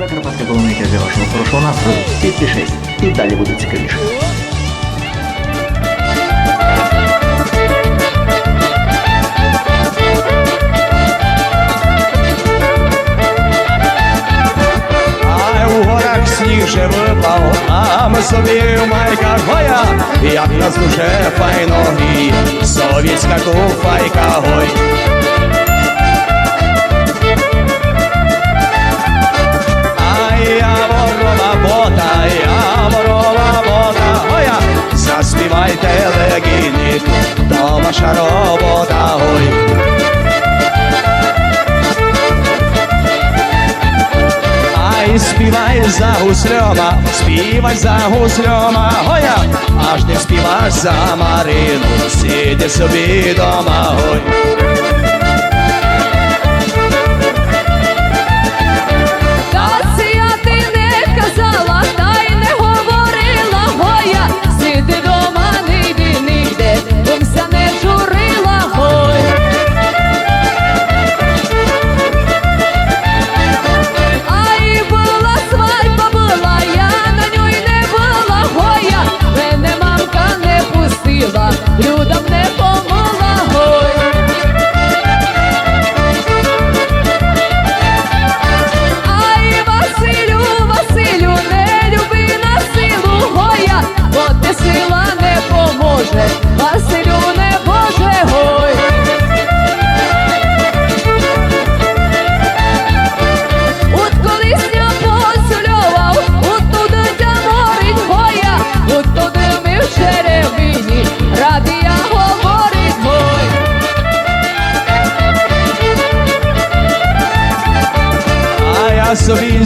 Закарпатська полоника для вашого хорошого настрою. Підпишись, і далі буде цікавіше. Сніг же випав, а ми собі в майках гоя, як нас дуже файно гріє, совєтська куфайка гой. Робота, ой Ай, співай за гусльома, співай за гусльома, гоя, аж не співай за Марину, сиди собі дома, гой.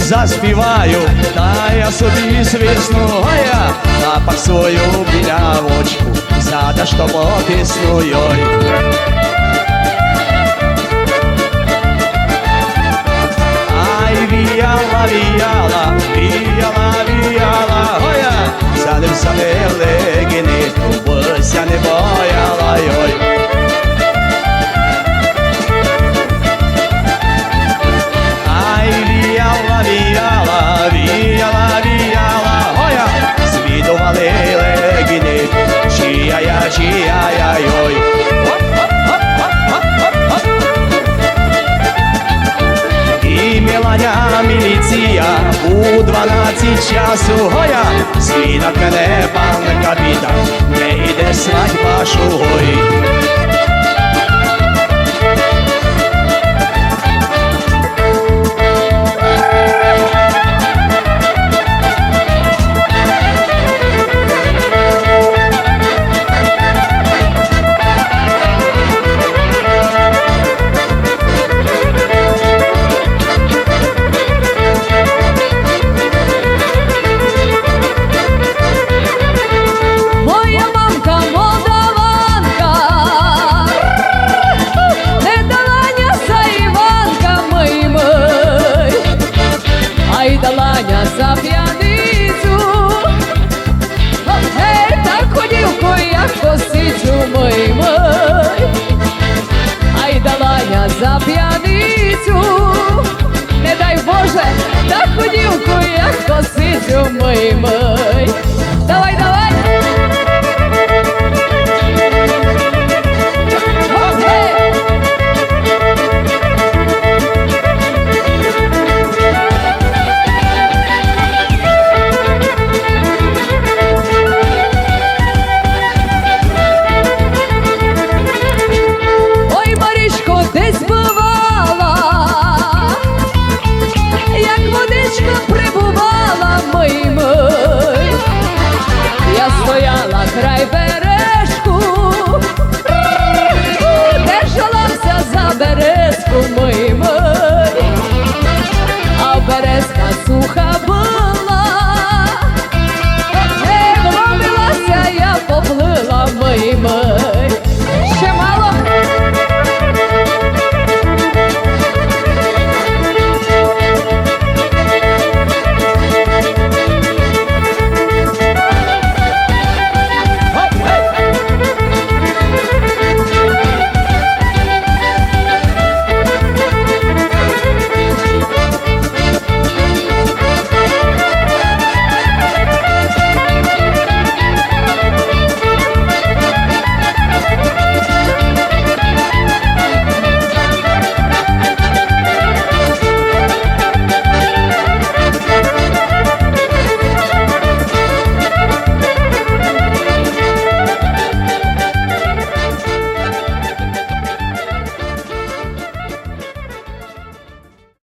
заспіваю, та я собі свисну, гоя, запах свою білявочку, задаш то потисну, йой. Ай, віяла, віяла, віяла, віяла, гоя, за ним І міліція. У дванадцять часу гоя, свідок мене пан капітан, не йде свадьба шугой. Bocidiu, măi, măi. Dă-i, dă